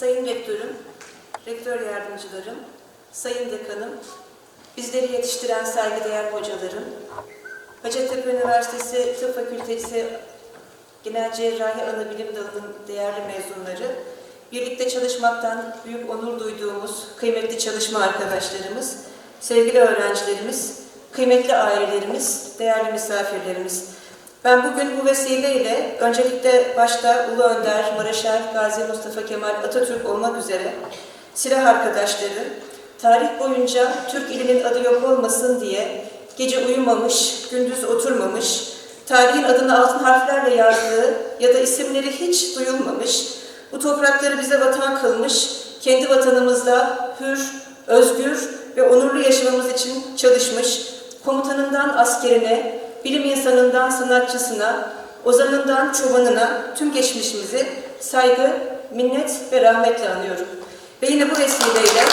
Sayın Rektörüm, Rektör Yardımcılarım, Sayın Dekanım, bizleri yetiştiren saygıdeğer hocalarım, Hacettepe Üniversitesi Tıp Fakültesi Genel Cerrahi Anabilim Dalı'nın değerli mezunları, birlikte çalışmaktan büyük onur duyduğumuz kıymetli çalışma arkadaşlarımız, sevgili öğrencilerimiz, kıymetli ailelerimiz, değerli misafirlerimiz. Ben bugün bu vesileyle öncelikle başta Ulu Önder, Maraşer, Gazi Mustafa Kemal Atatürk olmak üzere silah arkadaşları, tarih boyunca Türk ilinin adı yok olmasın diye gece uyumamış, gündüz oturmamış, tarihin adını altın harflerle yazdığı ya da isimleri hiç duyulmamış, bu toprakları bize vatan kılmış, kendi vatanımızda hür, özgür ve onurlu yaşamamız için çalışmış, komutanından askerine, bilim insanından sanatçısına, ozanından çobanına tüm geçmişimizi saygı, minnet ve rahmetle anıyorum. Ve yine bu vesileyle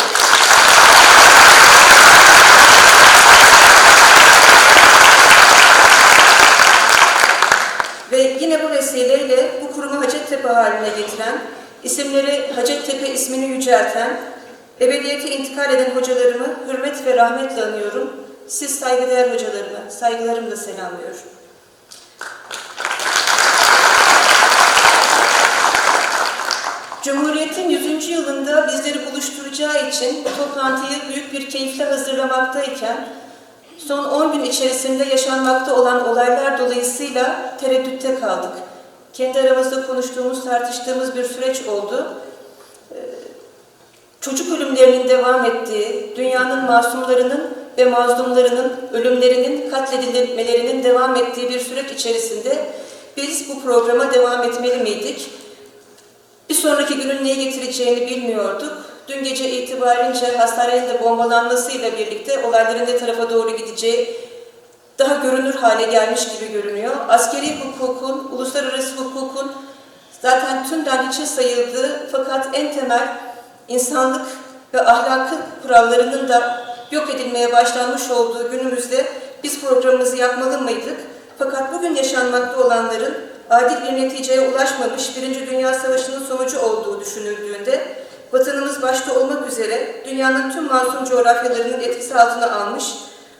Ve yine bu vesileyle bu kurumu Hacettepe haline getiren, isimleri Hacettepe ismini yücelten, ebediyete intikal eden hocalarımı hürmet ve rahmetle anıyorum. Siz saygıdeğer hocalarımı saygılarımla selamlıyorum. Cumhuriyet'in 100. yılında bizleri buluşturacağı için bu toplantıyı büyük bir keyifle hazırlamaktayken, son 10 gün içerisinde yaşanmakta olan olaylar dolayısıyla tereddütte kaldık. Kendi aramızda konuştuğumuz, tartıştığımız bir süreç oldu. Ee, Çocuk ölümlerinin devam ettiği, dünyanın masumlarının ve mazlumlarının ölümlerinin, katledilmelerinin devam ettiği bir süreç içerisinde biz bu programa devam etmeli miydik? Bir sonraki günün neye getireceğini bilmiyorduk. Dün gece itibariyle hastanenin bombalanmasıyla birlikte olayların ne tarafa doğru gideceği daha görünür hale gelmiş gibi görünüyor. Askeri hukukun, uluslararası hukukun zaten tümden hiçe sayıldığı fakat en temel insanlık ve ahlakı kurallarının da yok edilmeye başlanmış olduğu günümüzde biz programımızı yapmalı mıydık? Fakat bugün yaşanmakta olanların adil bir neticeye ulaşmamış Birinci Dünya Savaşı'nın sonucu olduğu düşünüldüğünde vatanımız başta olmak üzere dünyanın tüm masum coğrafyalarının etkisi altına almış,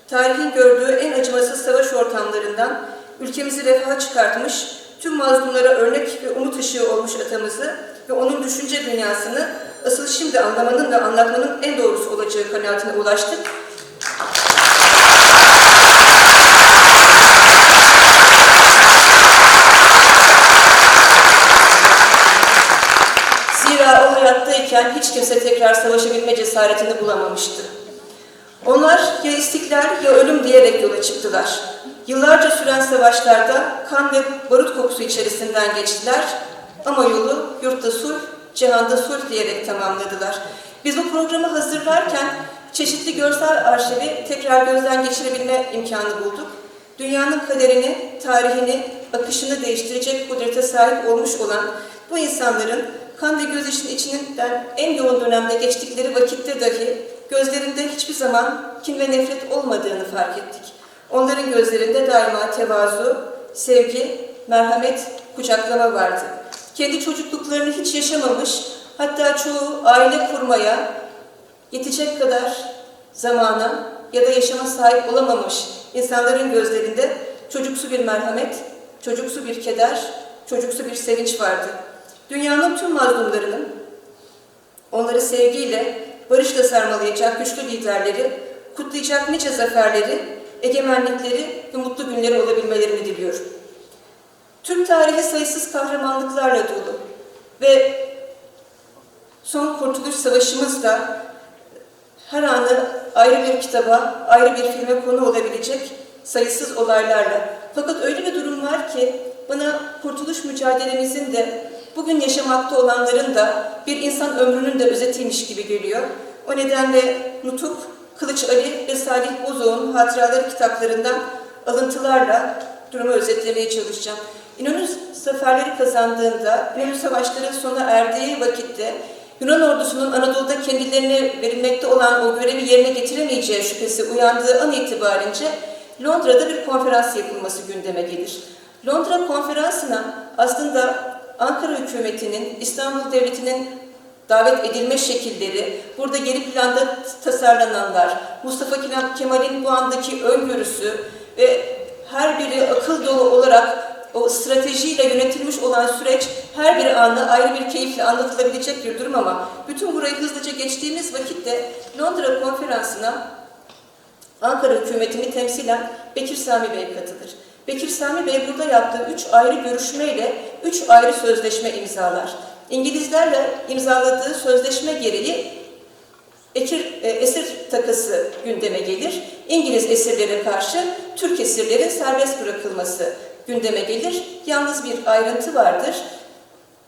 tarihin gördüğü en acımasız savaş ortamlarından ülkemizi refaha çıkartmış, tüm mazlumlara örnek ve umut ışığı olmuş atamızı ve onun düşünce dünyasını asıl şimdi anlamanın ve anlatmanın en doğrusu olacağı kanaatine ulaştık. Zira o hayattayken hiç kimse tekrar savaşabilme cesaretini bulamamıştı. Onlar ya istiklal ya ölüm diyerek yola çıktılar. Yıllarca süren savaşlarda kan ve barut kokusu içerisinden geçtiler ama yolu yurtta sulh, cihanda sulh diyerek tamamladılar. Biz bu programı hazırlarken çeşitli görsel arşivi tekrar gözden geçirebilme imkanı bulduk. Dünyanın kaderini, tarihini, akışını değiştirecek kudrete sahip olmuş olan bu insanların kan ve gözyaşının içinden en yoğun dönemde geçtikleri vakitte dahi gözlerinde hiçbir zaman kin ve nefret olmadığını fark ettik. Onların gözlerinde daima tevazu, sevgi, merhamet, kucaklama vardı. Kendi çocukluklarını hiç yaşamamış, hatta çoğu aile kurmaya yetecek kadar zamana ya da yaşama sahip olamamış insanların gözlerinde çocuksu bir merhamet, çocuksu bir keder, çocuksu bir sevinç vardı. Dünyanın tüm mazlumlarının onları sevgiyle, barışla sarmalayacak güçlü liderleri, kutlayacak nice zaferleri, egemenlikleri ve mutlu günleri olabilmelerini diliyorum. Türk tarihi sayısız kahramanlıklarla dolu ve son Kurtuluş Savaşımız da her anı ayrı bir kitaba, ayrı bir filme konu olabilecek sayısız olaylarla. Fakat öyle bir durum var ki bana kurtuluş mücadelemizin de bugün yaşamakta olanların da bir insan ömrünün de özetiymiş gibi geliyor. O nedenle Nutuk, Kılıç Ali ve Salih Bozok'un hatıraları kitaplarından alıntılarla durumu özetlemeye çalışacağım. İnönü zaferleri kazandığında, İnönü savaşları sona erdiği vakitte Yunan ordusunun Anadolu'da kendilerine verilmekte olan o görevi yerine getiremeyeceği şüphesi uyandığı an itibarınca Londra'da bir konferans yapılması gündeme gelir. Londra konferansına aslında Ankara hükümetinin, İstanbul devletinin davet edilme şekilleri, burada geri planda tasarlananlar, Mustafa Kemal'in bu andaki öngörüsü ve her biri akıl dolu olarak o stratejiyle yönetilmiş olan süreç her bir anı ayrı bir keyifle anlatılabilecek bir durum ama bütün burayı hızlıca geçtiğimiz vakitte Londra konferansına Ankara hükümetini temsilen Bekir Sami Bey katılır. Bekir Sami Bey burada yaptığı üç ayrı görüşmeyle üç ayrı sözleşme imzalar. İngilizlerle imzaladığı sözleşme gereği ekir, e, esir takası gündeme gelir. İngiliz esirlere karşı Türk esirlerin serbest bırakılması gündeme gelir. Yalnız bir ayrıntı vardır.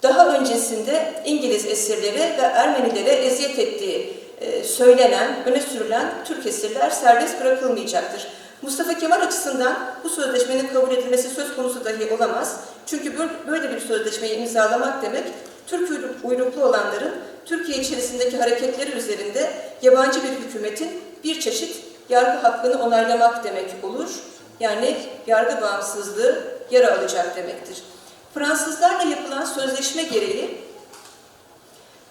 Daha öncesinde İngiliz esirlere ve Ermenilere eziyet ettiği e, söylenen, öne sürülen Türk esirler serbest bırakılmayacaktır. Mustafa Kemal açısından bu sözleşmenin kabul edilmesi söz konusu dahi olamaz. Çünkü böyle bir sözleşmeyi imzalamak demek, Türk uyruklu olanların Türkiye içerisindeki hareketleri üzerinde yabancı bir hükümetin bir çeşit yargı hakkını onaylamak demek olur. Yani yargı bağımsızlığı yara alacak demektir. Fransızlarla yapılan sözleşme gereği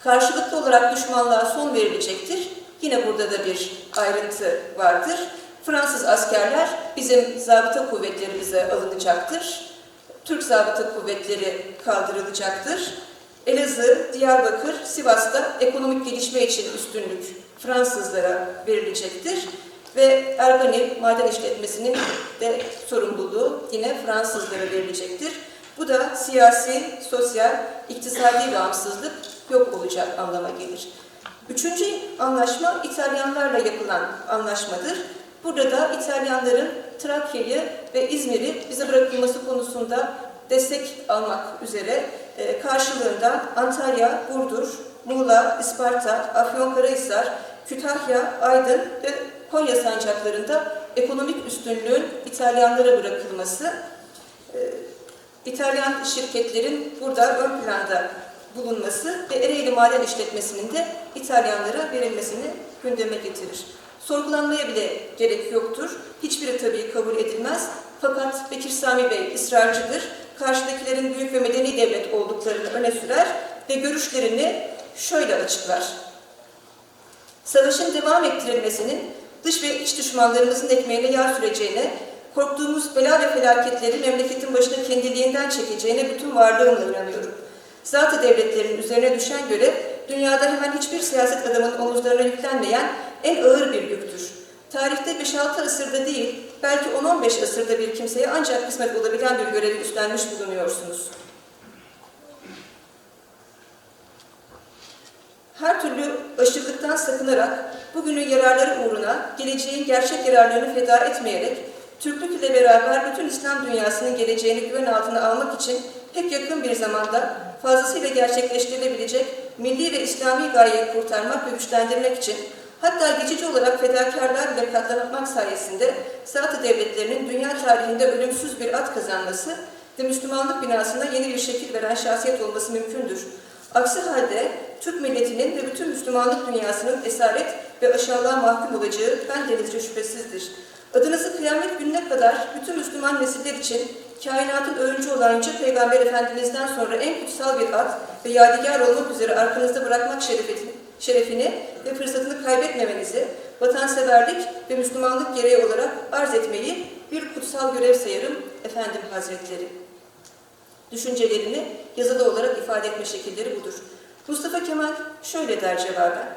karşılıklı olarak düşmanlığa son verilecektir. Yine burada da bir ayrıntı vardır. Fransız askerler bizim zabıta kuvvetlerimize alınacaktır. Türk zabıta kuvvetleri kaldırılacaktır. Elazığ, Diyarbakır, Sivas'ta ekonomik gelişme için üstünlük Fransızlara verilecektir. Ve Ergani maden işletmesinin de sorumluluğu yine Fransızlara verilecektir. Bu da siyasi, sosyal, iktisadi bağımsızlık yok olacak anlama gelir. Üçüncü anlaşma İtalyanlarla yapılan anlaşmadır. Burada da İtalyanların Trakya'yı ve İzmir'i bize bırakılması konusunda destek almak üzere e, karşılığında Antalya, Burdur, Muğla, Isparta, Afyonkarahisar, Kütahya, Aydın ve Konya sancaklarında ekonomik üstünlüğün İtalyanlara bırakılması, e, İtalyan şirketlerin burada ön planda bulunması ve Ereğli Maden İşletmesi'nin de İtalyanlara verilmesini gündeme getirir. Sorgulanmaya bile gerek yoktur. Hiçbiri tabii kabul edilmez. Fakat Bekir Sami Bey ısrarcıdır. Karşıdakilerin büyük ve medeni devlet olduklarını öne sürer ve görüşlerini şöyle açıklar. Savaşın devam ettirilmesinin dış ve iç düşmanlarımızın ekmeğine yağ süreceğine, korktuğumuz bela ve felaketleri memleketin başına kendiliğinden çekeceğine bütün varlığımla inanıyorum. Zatı devletlerin üzerine düşen görev, dünyada hemen hiçbir siyaset adamının omuzlarına yüklenmeyen en ağır bir yüktür. Tarihte 5-6 asırda değil, belki 10-15 asırda bir kimseye ancak kısmet olabilen bir görevi üstlenmiş bulunuyorsunuz. Her türlü aşırılıktan sakınarak, bugünün yararları uğruna, geleceğin gerçek yararlarını feda etmeyerek, Türklük ile beraber bütün İslam dünyasının geleceğini güven altına almak için pek yakın bir zamanda fazlasıyla gerçekleştirilebilecek milli ve İslami gayeyi kurtarmak ve güçlendirmek için hatta geçici olarak fedakarlar bile katlanmak sayesinde Saatı devletlerinin dünya tarihinde ölümsüz bir at kazanması ve Müslümanlık binasına yeni bir şekil veren şahsiyet olması mümkündür. Aksi halde Türk milletinin ve bütün Müslümanlık dünyasının esaret ve aşağılığa mahkum olacağı ben denizce şüphesizdir. Adınızı kıyamet gününe kadar bütün Müslüman nesiller için kainatın öncü olan Yüce Peygamber Efendimiz'den sonra en kutsal bir at ve yadigar olmak üzere arkanızda bırakmak şerefini, şerefini ve fırsatını kaybetmemenizi, vatanseverlik ve Müslümanlık gereği olarak arz etmeyi bir kutsal görev sayarım Efendim Hazretleri. Düşüncelerini yazılı olarak ifade etme şekilleri budur. Mustafa Kemal şöyle der cevaben.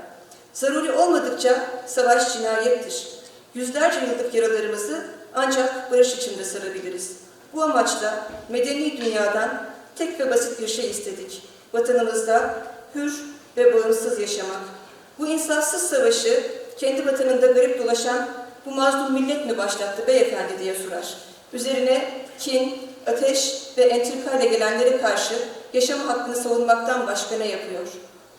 Zaruri olmadıkça savaş cinayettir. Yüzlerce yıllık yaralarımızı ancak barış içinde sarabiliriz. Bu amaçla medeni dünyadan tek ve basit bir şey istedik. Vatanımızda hür ve bağımsız yaşamak. Bu insafsız savaşı kendi vatanında garip dolaşan bu mazlum millet mi başlattı beyefendi diye sorar. Üzerine kin, ateş ve entrikayla gelenlere karşı yaşam hakkını savunmaktan başka ne yapıyor?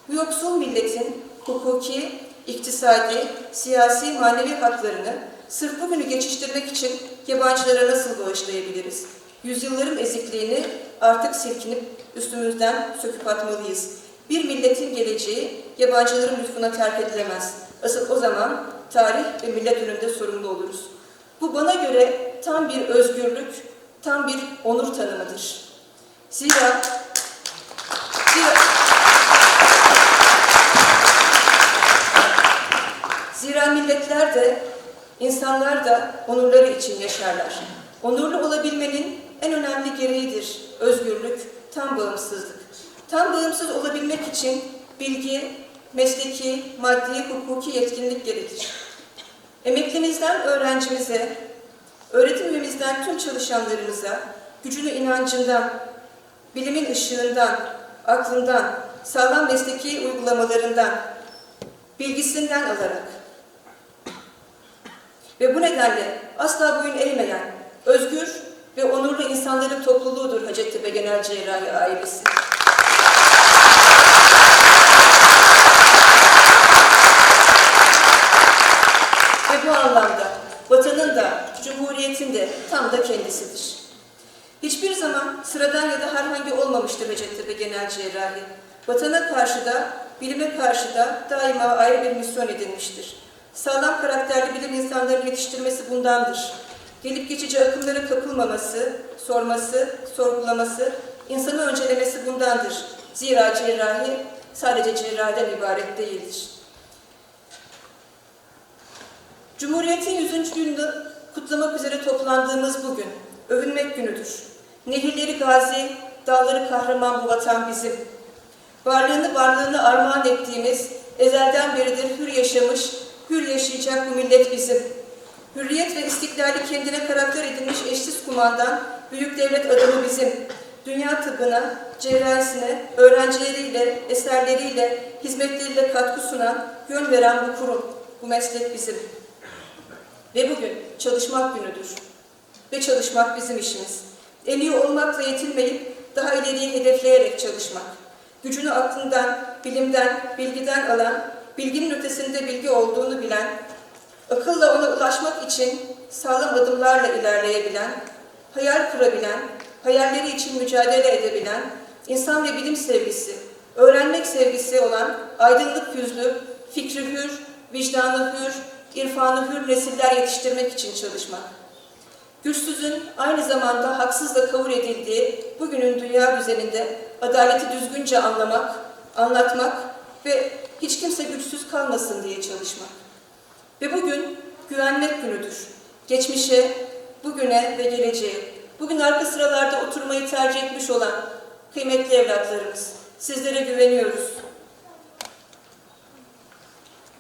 Bu yoksul milletin hukuki, iktisadi, siyasi, manevi haklarını sırf bugünü geçiştirmek için yabancılara nasıl bağışlayabiliriz? Yüzyılların ezikliğini artık silkinip üstümüzden söküp atmalıyız. Bir milletin geleceği yabancıların lütfuna terk edilemez. Asıl o zaman tarih ve millet önünde sorumlu oluruz. Bu bana göre tam bir özgürlük, tam bir onur tanımıdır. Zira, partiler de, insanlar da onurları için yaşarlar. Onurlu olabilmenin en önemli gereğidir özgürlük, tam bağımsızlık. Tam bağımsız olabilmek için bilgi, mesleki, maddi, hukuki yetkinlik gerekir. Emeklimizden öğrencimize, öğretim üyemizden tüm çalışanlarımıza gücünü inancından, bilimin ışığından, aklından, sağlam mesleki uygulamalarından, bilgisinden alarak ve bu nedenle asla boyun eğmeyen, özgür ve onurlu insanların topluluğudur Hacettepe Genel Cerrahi ailesi. Ve bu anlamda vatanın da, cumhuriyetin de tam da kendisidir. Hiçbir zaman sıradan ya da herhangi olmamıştır Hacettepe Genel Cerrahi. Vatana karşı da, bilime karşı da daima ayrı bir misyon edinmiştir. Sağlam karakterli bilim insanlarını yetiştirmesi bundandır. Gelip geçici akımlara kapılmaması, sorması, sorgulaması, insanı öncelemesi bundandır. Zira cerrahi sadece cerrahiden ibaret değildir. Cumhuriyetin 100. gününü kutlamak üzere toplandığımız bugün övünmek günüdür. Nehirleri gazi, dağları kahraman bu vatan bizim. Varlığını varlığını armağan ettiğimiz, ezelden beridir hür yaşamış, hür yaşayacak bu millet bizim. Hürriyet ve istiklali kendine karakter edinmiş eşsiz kumandan, büyük devlet adamı bizim. Dünya tıbbına, cerrahisine, öğrencileriyle, eserleriyle, hizmetleriyle katkı sunan, yön veren bu kurum, bu meslek bizim. Ve bugün çalışmak günüdür. Ve çalışmak bizim işimiz. En iyi olmakla yetinmeyip daha ileriyi hedefleyerek çalışmak. Gücünü aklından, bilimden, bilgiden alan, bilginin ötesinde bilgi olduğunu bilen, akılla ona ulaşmak için sağlam adımlarla ilerleyebilen, hayal kurabilen, hayalleri için mücadele edebilen, insan ve bilim sevgisi, öğrenmek sevgisi olan aydınlık yüzlü, fikri hür, vicdanı hür, irfanı hür nesiller yetiştirmek için çalışmak. Güçsüzün aynı zamanda haksızla kabul edildiği bugünün dünya düzeninde adaleti düzgünce anlamak, anlatmak ve hiç kimse güçsüz kalmasın diye çalışmak. Ve bugün güvenmek günüdür. Geçmişe, bugüne ve geleceğe. Bugün arka sıralarda oturmayı tercih etmiş olan kıymetli evlatlarımız, sizlere güveniyoruz.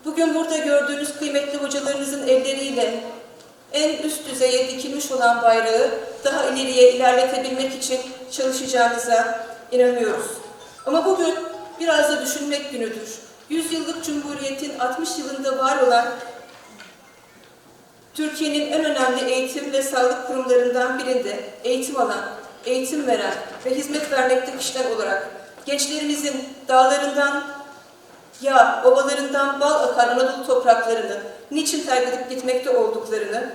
Bugün burada gördüğünüz kıymetli hocalarınızın elleriyle en üst düzeye dikilmiş olan bayrağı daha ileriye ilerletebilmek için çalışacağınıza inanıyoruz. Ama bugün biraz da düşünmek günüdür. 100 yıllık Cumhuriyet'in 60 yılında var olan Türkiye'nin en önemli eğitim ve sağlık kurumlarından birinde eğitim alan, eğitim veren ve hizmet vermekte kişiler olarak gençlerimizin dağlarından ya ovalarından bal akan Anadolu topraklarını niçin terk edip gitmekte olduklarını,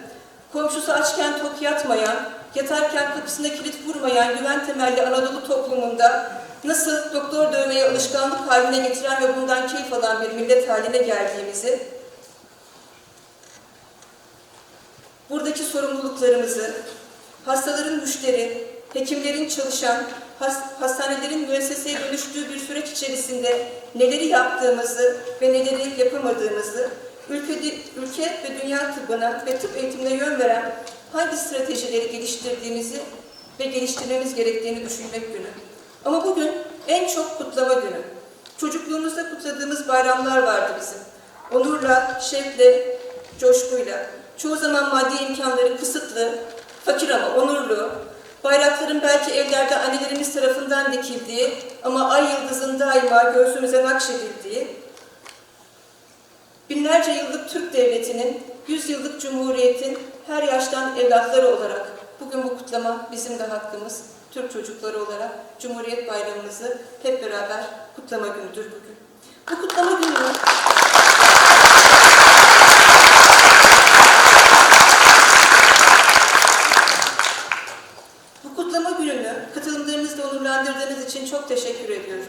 komşusu açken tok yatmayan, yatarken kapısına kilit vurmayan güven temelli Anadolu toplumunda nasıl doktor dövmeyi alışkanlık haline getiren ve bundan keyif alan bir millet haline geldiğimizi, buradaki sorumluluklarımızı, hastaların müşteri, hekimlerin çalışan, has- hastanelerin müesseseye dönüştüğü bir süreç içerisinde neleri yaptığımızı ve neleri yapamadığımızı, ülkede, ülke ve dünya tıbbına ve tıp eğitimine yön veren hangi stratejileri geliştirdiğimizi ve geliştirmemiz gerektiğini düşünmek günü. Ama bugün en çok kutlama günü. Çocukluğumuzda kutladığımız bayramlar vardı bizim. Onurla, şevkle, coşkuyla. Çoğu zaman maddi imkanları kısıtlı, fakir ama onurlu, bayrakların belki evlerde annelerimiz tarafından dikildiği ama ay yıldızın daima göğsümüze nakşedildiği, binlerce yıllık Türk Devleti'nin, yüz yıllık Cumhuriyet'in her yaştan evlatları olarak bugün bu kutlama bizim de hakkımız. Türk çocukları olarak Cumhuriyet Bayramımızı hep beraber kutlama günüdür bugün. Bu kutlama gününü Bu kutlama gününü katılımlarınızla onurlandırdığınız için çok teşekkür ediyorum.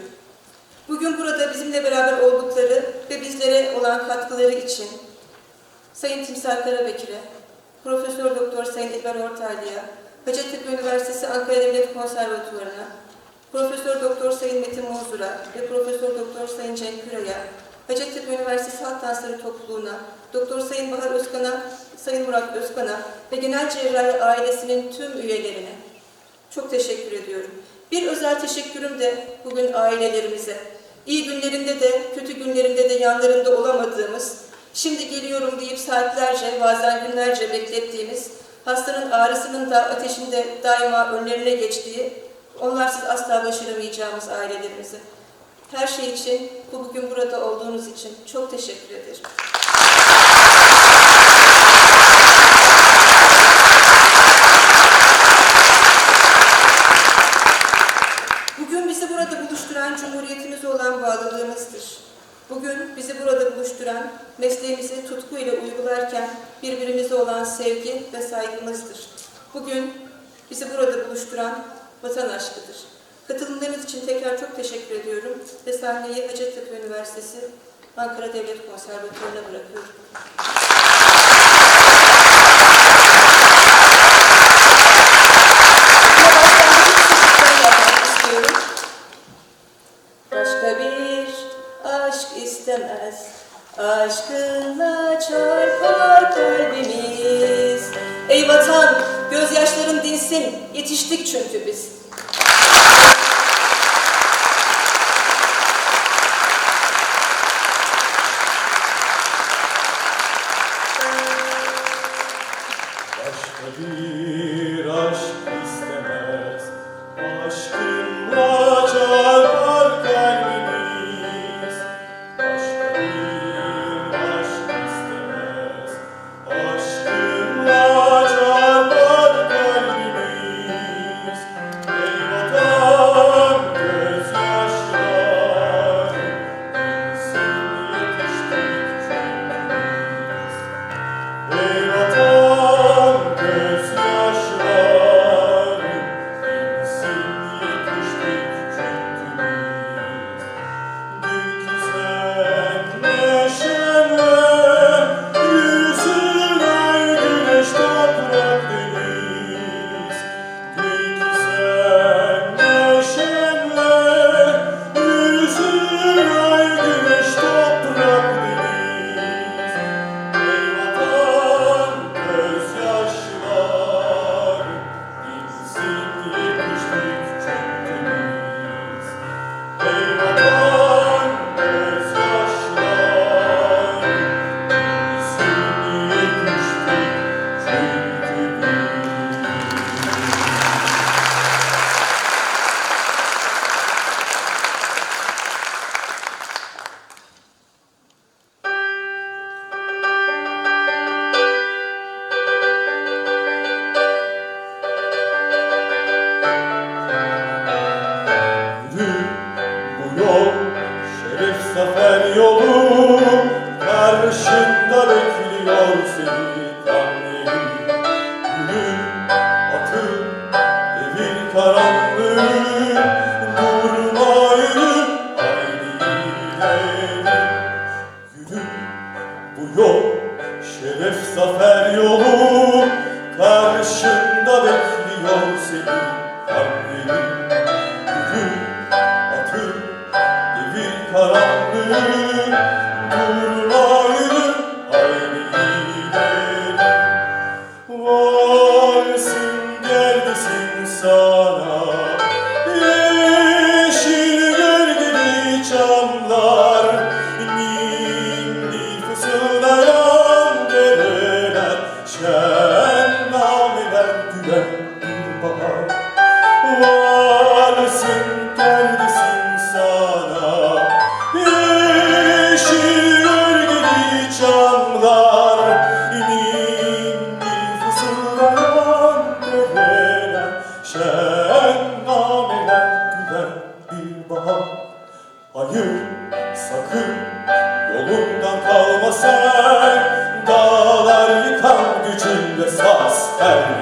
Bugün burada bizimle beraber oldukları ve bizlere olan katkıları için Sayın Timsah Karabekir'e, Profesör Doktor Sayın İlber Ortaylı'ya, Hacettepe Üniversitesi Ankara Devlet Konservatuvarı'na, Profesör Doktor Sayın Metin Muzur'a ve Profesör Doktor Sayın Cenk Küra'ya, Hacettepe Üniversitesi Halk Dansları Topluluğu'na, Doktor Sayın Bahar Özkan'a, Sayın Murat Özkan'a ve Genel Cerrahi ailesinin tüm üyelerine çok teşekkür ediyorum. Bir özel teşekkürüm de bugün ailelerimize. İyi günlerinde de, kötü günlerinde de yanlarında olamadığımız, şimdi geliyorum deyip saatlerce, bazen günlerce beklettiğimiz, hastanın ağrısının da ateşin de daima önlerine geçtiği, onlarsız asla başaramayacağımız ailelerimize. Her şey için, bu bugün burada olduğunuz için çok teşekkür ederim. Bugün bizi burada buluşturan Cumhuriyetimize olan bağlılığımızdır. Bugün bizi burada buluşturan mesleğimizi tutkuyla uygularken birbirimize olan sevgi ve saygımızdır. Bugün bizi burada buluşturan vatan aşkıdır. Katılımlarınız için tekrar çok teşekkür ediyorum ve sahneyi Hacettepe Üniversitesi Ankara Devlet Konservatuvarı'na bırakıyorum. Başka bir aşk istemez. Aşkınla çarpar kalbimiz. Ey vatan, dinsin. Yetiştik çünkü biz. Master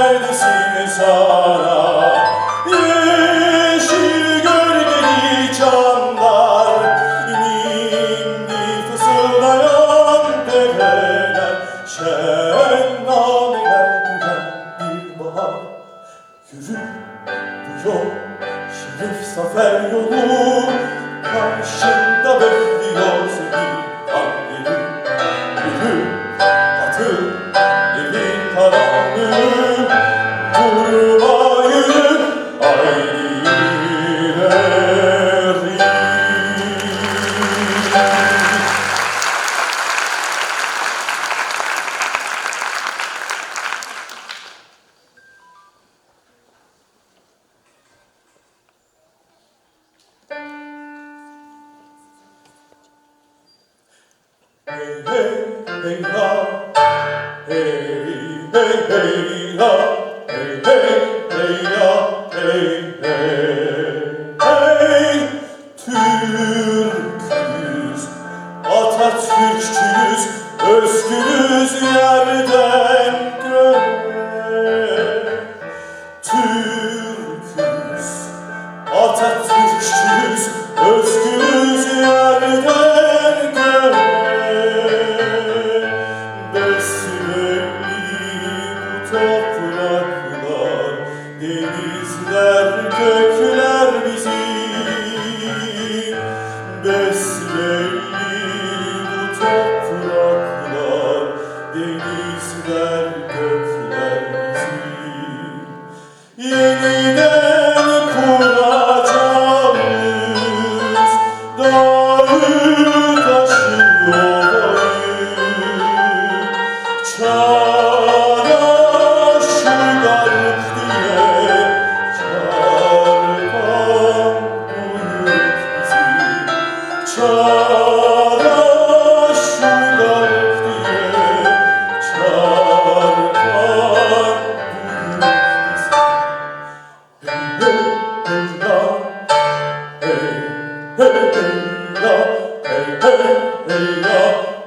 The to is a. hey, hey, la, hey, hey, hey, la, hey, hey.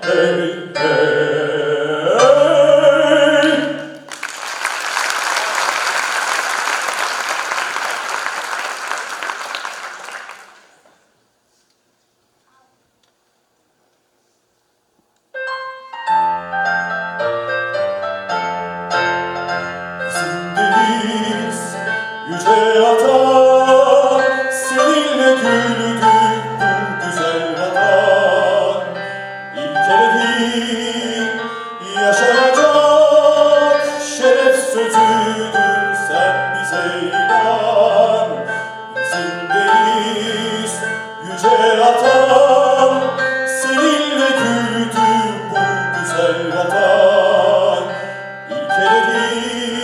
hey, hey. Eddie.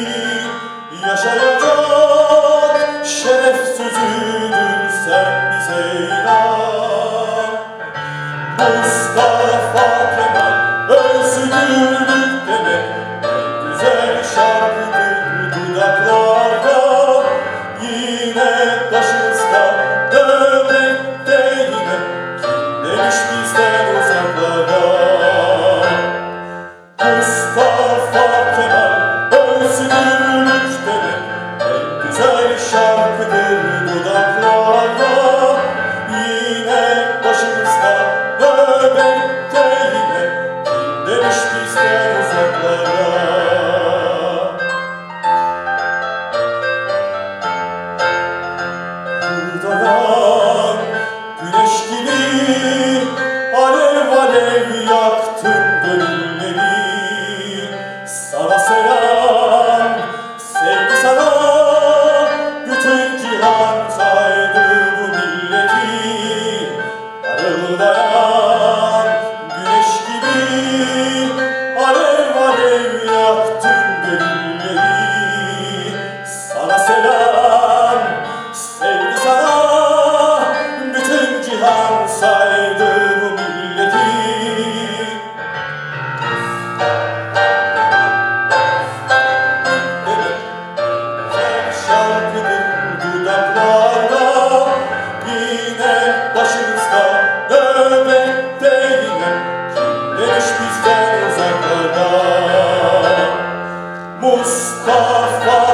Oh.